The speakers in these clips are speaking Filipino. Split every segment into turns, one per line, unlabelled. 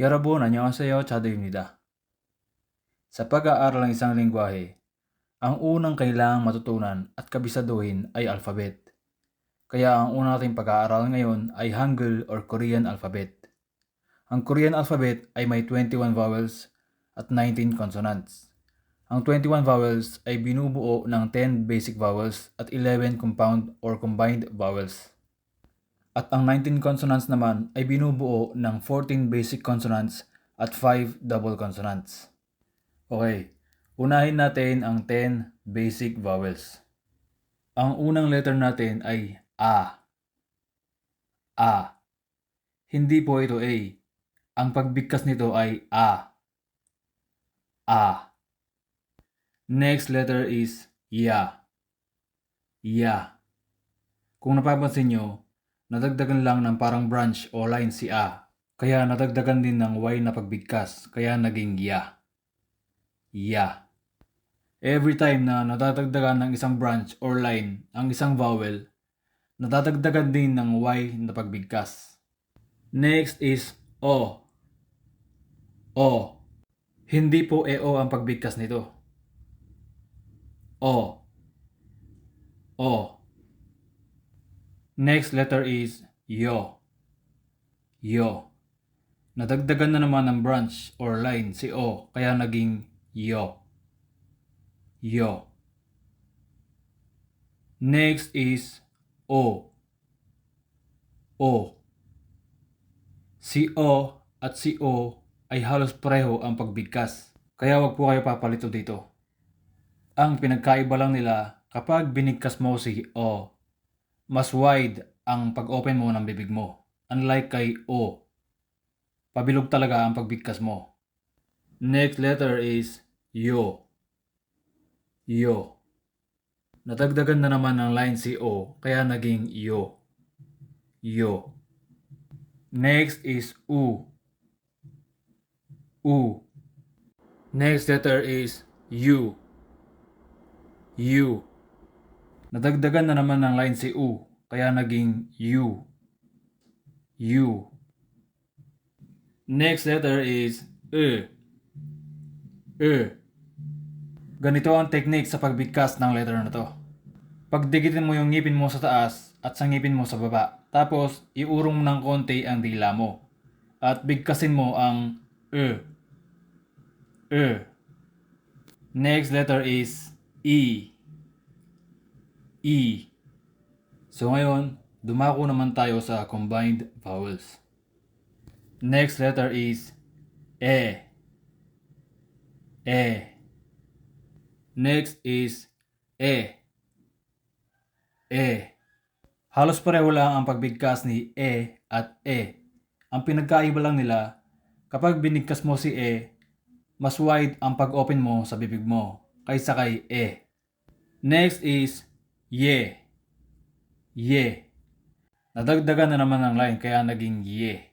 여러분 안녕하세요. 자두입니다. Sa pag-aaral ng isang lingwahe, ang unang kailangang matutunan at kabisaduhin ay alphabet. Kaya ang una nating pag-aaral ngayon ay Hangul or Korean alphabet. Ang Korean alphabet ay may 21 vowels at 19 consonants. Ang 21 vowels ay binubuo ng 10 basic vowels at 11 compound or combined vowels. At ang 19 consonants naman ay binubuo ng 14 basic consonants at 5 double consonants. Okay, unahin natin ang 10 basic vowels. Ang unang letter natin ay A. A. Hindi po ito A. Ang pagbigkas nito ay A. A. Next letter is Ya. Ya. Kung napapansin nyo, nadagdagan lang ng parang branch o line si A. Kaya nadagdagan din ng Y na pagbigkas, kaya naging Ya. Ya. Every time na nadadagdagan ng isang branch or line ang isang vowel, nadadagdagan din ng Y na pagbigkas. Next is O. O. Hindi po EO ang pagbigkas nito. O. O. Next letter is Yo. Yo. Nadagdagan na naman ng branch or line si O kaya naging Yo. Yo. Next is O. O. Si O at si O ay halos pareho ang pagbigkas. Kaya wag po kayo papalito dito. Ang pinagkaiba lang nila kapag binigkas mo si O, mas wide ang pag-open mo ng bibig mo. Unlike kay O, pabilog talaga ang pagbigkas mo. Next letter is Yo. Yo. Nadagdagan na naman ng line si O, kaya naging Yo. Yo. Next is U. U. Next letter is U. U. Nadagdagan na naman ng line si U, kaya naging U. U. Next letter is E. E. Ganito ang technique sa pagbigkas ng letter na to. Pagdikitin mo yung ngipin mo sa taas at sa ngipin mo sa baba. Tapos, iurong mo ng konti ang dila mo. At bigkasin mo ang E. E. Next letter is E. E. So ngayon, dumako naman tayo sa combined vowels. Next letter is E. E. Next is E. E. Halos pareho lang ang pagbigkas ni E at E. Ang pinagkaiba lang nila, kapag binigkas mo si E, mas wide ang pag-open mo sa bibig mo kaysa kay E. Next is Ye. Ye. Nadagdagan na naman ng line kaya naging Ye.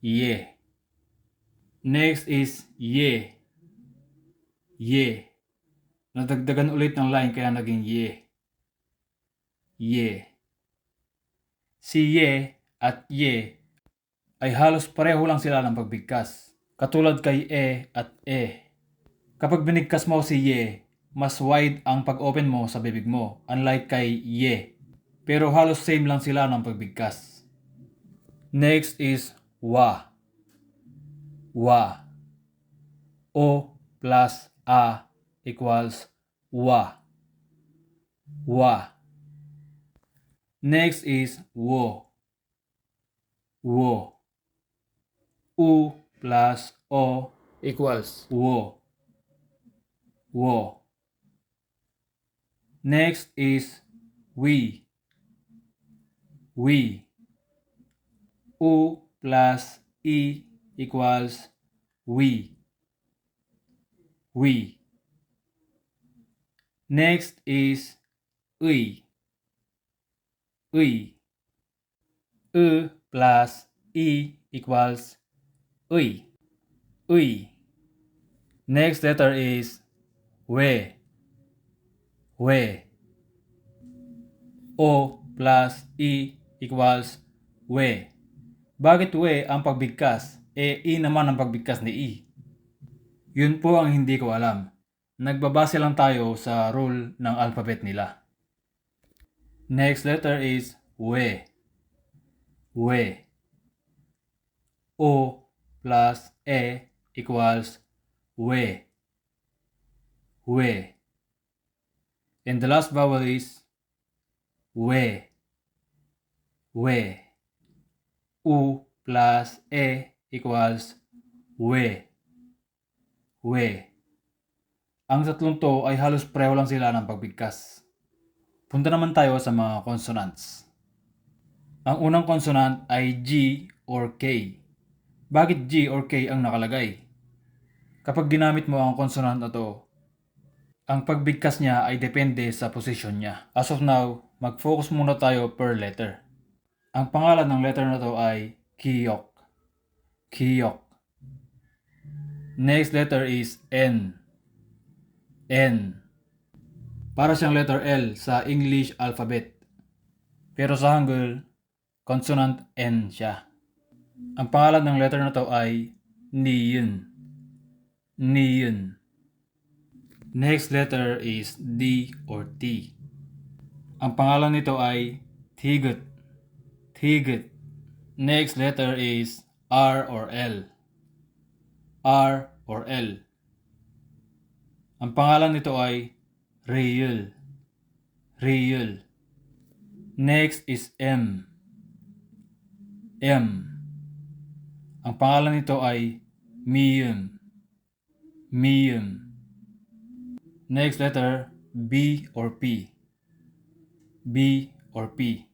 Ye. Next is Ye. Ye. Nadagdagan ulit ng line kaya naging Ye. Ye. Si Ye at Ye ay halos pareho lang sila ng pagbigkas. Katulad kay E at E. Kapag binigkas mo si Ye, mas wide ang pag-open mo sa bibig mo, unlike kay Ye. Pero halos same lang sila ng pagbigkas. Next is Wa. Wa. O plus A equals Wa. Wa. Next is Wo. Wo. U plus O equals Wo. Wo. Next is we. We. U plus E equals we. We. Next is ui. Ui. U plus E equals ui. Ui. Next letter is we. We. O plus E equals we. Bakit we ang pagbigkas? E, E naman ang pagbigkas ni E. Yun po ang hindi ko alam. Nagbabase lang tayo sa rule ng alphabet nila. Next letter is we. We. O plus E equals we. We. And the last vowel is we. We. U plus E equals we. We. Ang tatlong to ay halos pareho lang sila ng pagbigkas. Punta naman tayo sa mga consonants. Ang unang consonant ay G or K. Bakit G or K ang nakalagay? Kapag ginamit mo ang consonant na to, ang pagbigkas niya ay depende sa position niya. As of now, mag-focus muna tayo per letter. Ang pangalan ng letter na to ay Kiyok. Kiyok. Next letter is N. N. Para siyang letter L sa English alphabet. Pero sa Hangul, consonant N siya. Ang pangalan ng letter na to ay Niyun. Niyun. Next letter is D or T. Ang pangalan nito ay Tigut. Tigut. Next letter is R or L. R or L. Ang pangalan nito ay Real. Real. Next is M. M. Ang pangalan nito ay Mium. Mium. Next letter B or P. B or P.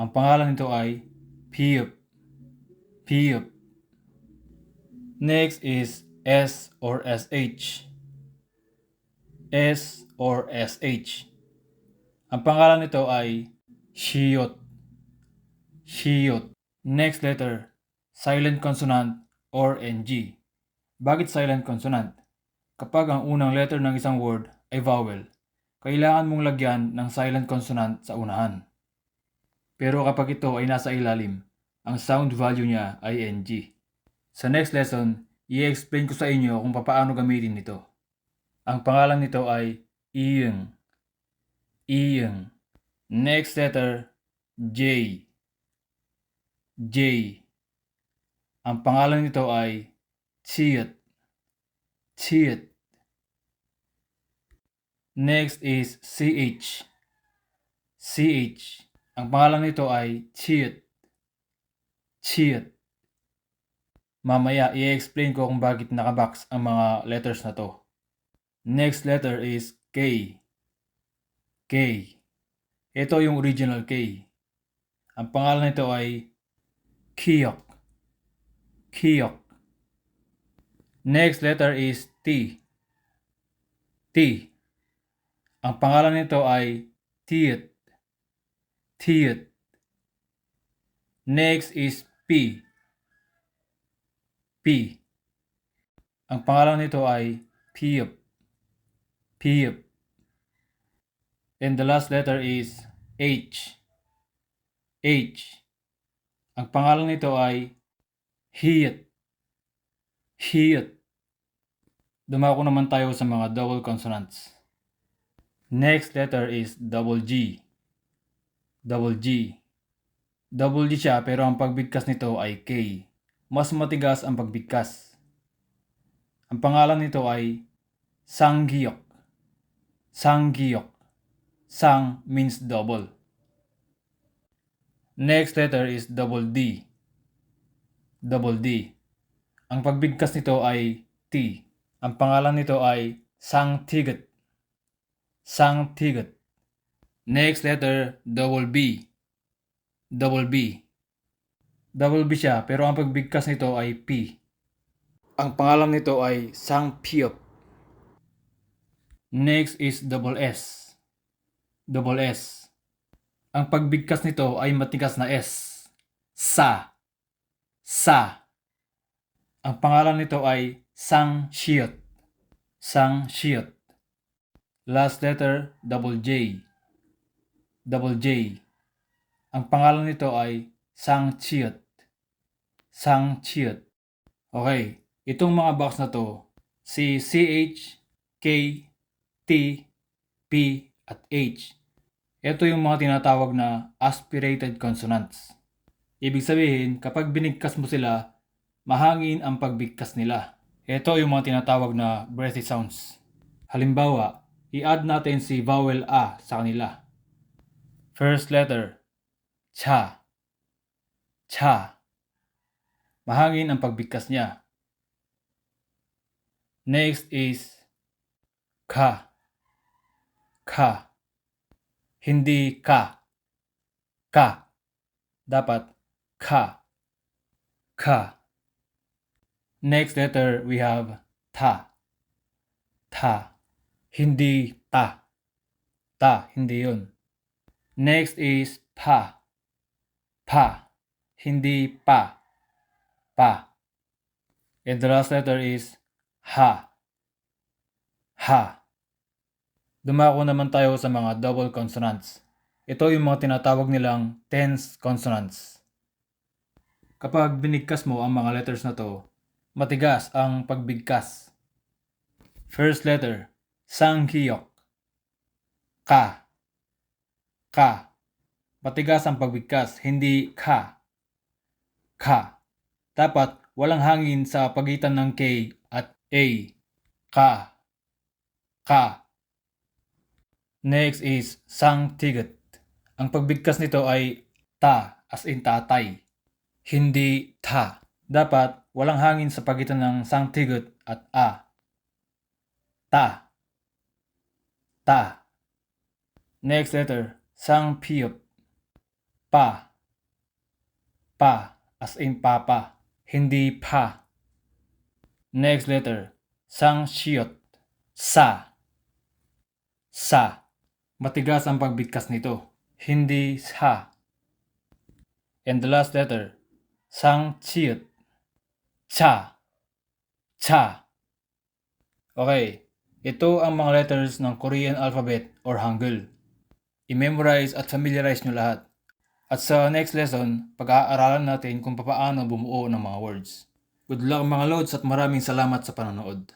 Ang pangalan nito ay Piup. Piup. Next is S or SH. S or SH. Ang pangalan nito ay Shiyot. Shiyot. Next letter, silent consonant or NG. Bakit silent consonant? Kapag ang unang letter ng isang word ay vowel, kailangan mong lagyan ng silent consonant sa unahan. Pero kapag ito ay nasa ilalim, ang sound value niya ay NG. Sa next lesson, i-explain ko sa inyo kung paano gamitin ito. Ang pangalan nito ay Iyeng. Iyeng. Next letter, J. J. Ang pangalan nito ay Chiyat. Chiyat. Next is CH. CH. Ang pangalan nito ay Chiyat. Chiyat. Mamaya, i-explain ko kung bakit nakabox ang mga letters na to. Next letter is K. K. Ito yung original K. Ang pangalan nito ay Kiyok. Kiyok. Next letter is T. T. Ang pangalan nito ay Tiet. Tiet. Next is P. P. Ang pangalan nito ay Piup. Piup. And the last letter is H. H. Ang pangalan nito ay Hiyat. Hiyat. Dumako naman tayo sa mga double consonants. Next letter is double G. Double G. Double G siya pero ang pagbigkas nito ay K. Mas matigas ang pagbigkas. Ang pangalan nito ay Sanggiyok. Sanggiyok. Sang means double. Next letter is double D. Double D. Ang pagbigkas nito ay T. Ang pangalan nito ay Sangtigat. Sangtigat. Next letter, double B. Double B. Double B siya, pero ang pagbigkas nito ay P. Ang pangalan nito ay Sangpiop. Next is double S. Double S. Ang pagbigkas nito ay matigas na S. Sa. Sa. Ang pangalan nito ay Sang Shiot. Sang Shiot. Last letter, double J. Double J. Ang pangalan nito ay Sang Chiot. Sang Chiot. Okay, itong mga box na to, si CH, K, T, P, at H. Ito yung mga tinatawag na aspirated consonants. Ibig sabihin, kapag binigkas mo sila, mahangin ang pagbigkas nila. Ito yung mga tinatawag na breathy sounds. Halimbawa, i-add natin si vowel A sa kanila. First letter, cha. Cha. Mahangin ang pagbigkas niya. Next is ka. Ka. Hindi ka. Ka. Dapat ka. Ka. Next letter we have ta. Ta. Hindi ta. Ta, hindi yun. Next is pa. Pa. Hindi pa. Pa. And the last letter is ha. Ha. Dumako naman tayo sa mga double consonants. Ito yung mga tinatawag nilang tense consonants. Kapag binigkas mo ang mga letters na to, matigas ang pagbigkas. First letter, sanghiyok. Ka. Ka. Matigas ang pagbigkas, hindi ka. Ka. Dapat walang hangin sa pagitan ng K at A. Ka. Ka. Next is sangtigat. Ang pagbigkas nito ay ta as in tatay. Hindi ta. Dapat walang hangin sa pagitan ng sangtigat at a. Ta. Ta. Next letter, sangpiyop. Pa. Pa as in papa. Hindi pa. Next letter, sangshiyot. Sa. Sa. Matigas ang pagbigkas nito. Hindi sa. And the last letter, sangchiyot. Cha. Cha. Okay, ito ang mga letters ng Korean alphabet or Hangul. I-memorize at familiarize nyo lahat. At sa next lesson, pag-aaralan natin kung paano bumuo ng mga words. Good luck mga loads at maraming salamat sa panonood.